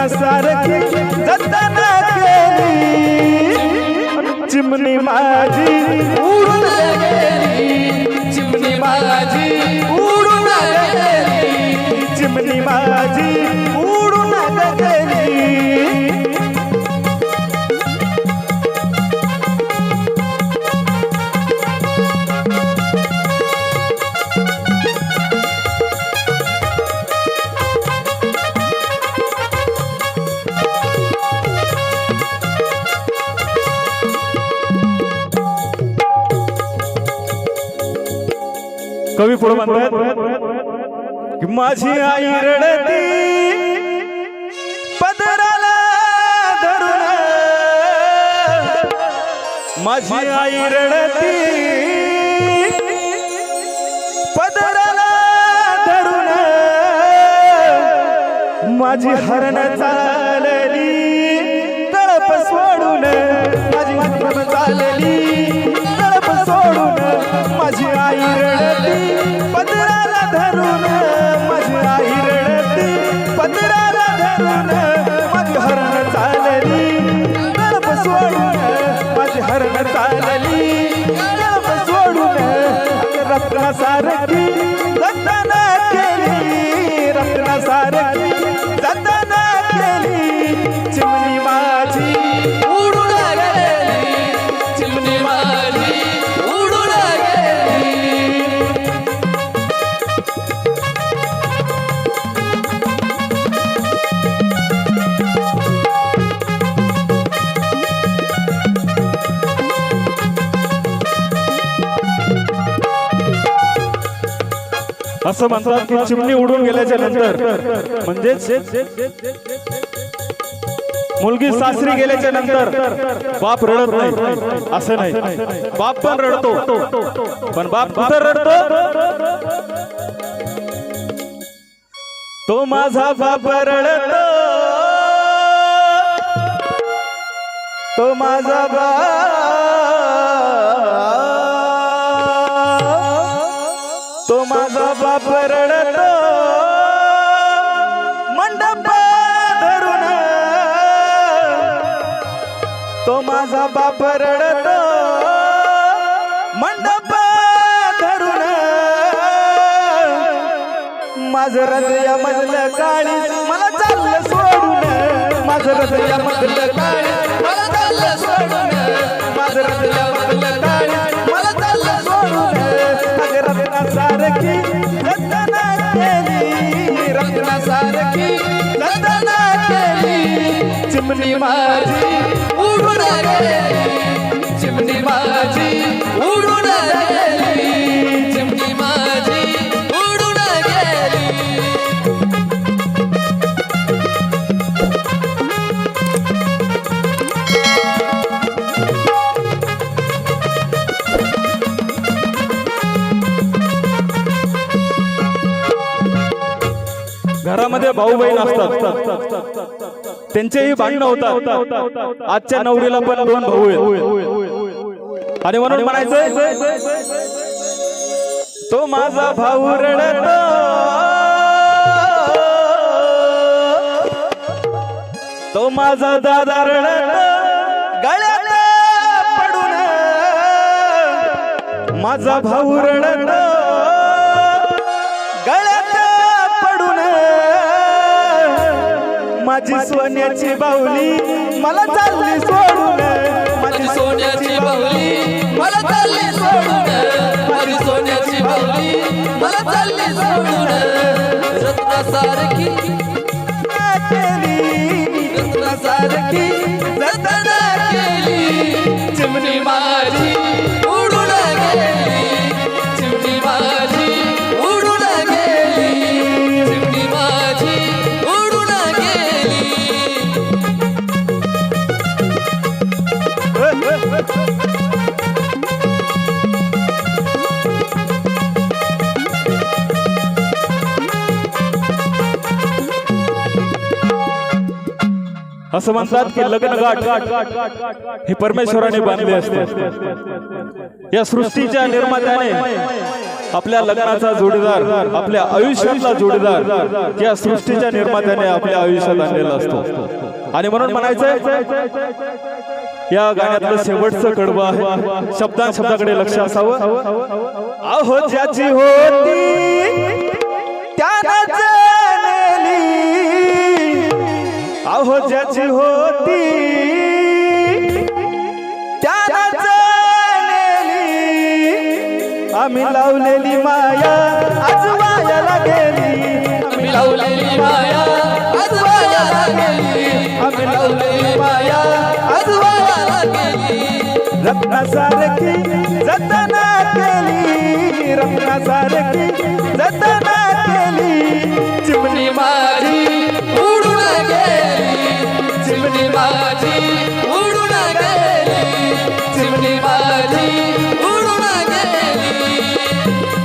रत्नासारखी जतन केली चिमणी माझी। उडून गेली चिमणी माझी। उडून गेली चिमणी माझी। कवी पुढे म्हणतात माझी आई रडती पदराला धरून. माझी आई रडती पदराला धरून. माझी हरण चालली तळप सोडून. माझी हरण चालली सोडून माझी आई रडती. पदराला धरून माझी आई रडती. पदराला धरून माझी हरण चालली. गळप सोडून माझी हरण चालली. गळप सोडून रत्नासारखी असं म्हणतात की चिमणी उडून गेल्याच्यानंतर. म्हणजेच मुलगी सासरी गेल्याच्यानंतर बाप रडत नाही. असं नाही. बाप पण रडतो. पण बाप कुठं रडतो? तो माझा बाप रडतो. तो माझा बाप तो माझा बाप रडतो. मंडप धरून. तो माझा बाप रडतो. मंडप धरून. माझं हृदय मधलं काळी मला चाललं सोडून. माझं हृदय मधलं काळी चिमणी माझी उडून गेली चिमणी माझी उडून गेली चिमणी माझी उडून गेली घरामध्ये भाऊ बहीण असतात. त्यांचेही भांडणं होतात. आजच्या नवरीला पण दोन भाऊ आहेत. आणि म्हणून म्हणायचं तो माझा भाऊ रडतो. तो माझा दादा रडतो. गळ्यात पडून माझा भाऊ रडतो. माझी सोन्याची बाहुली मला चालली सोडून. माझी सोन्याची बाहुली. मला चालली सोडून. माझी सोन्याची बाहुली. मला चालली सोडून. रत्नासारखी. केली रत्नासारखी. जतन केली असं म्हणतात की लग्न गाठ हे परमेश्वराने बांधले असते. या सृष्टीच्या निर्मात्याने आपल्या लग्नाचा जोडीदार आपल्या आयुष्यातला जोडीदार या सृष्टीच्या निर्मात्याने आपल्या आयुष्यात आणलेला असतो. आणि म्हणून म्हणायचंय या गाण्यातलं शेवटचं कडवं आहे. शब्दां शब्दाकडे लक्ष असावं. अहो ज्याची होती त्यानं नेली अहो ज्याची होती आम्ही लावलेली माया आज वायाला गेली. आम्ही लावलेली माया आज वायाला गेली. आम्ही लावलेली माया आज रत्नासारखी जतना केली रत्नासारखी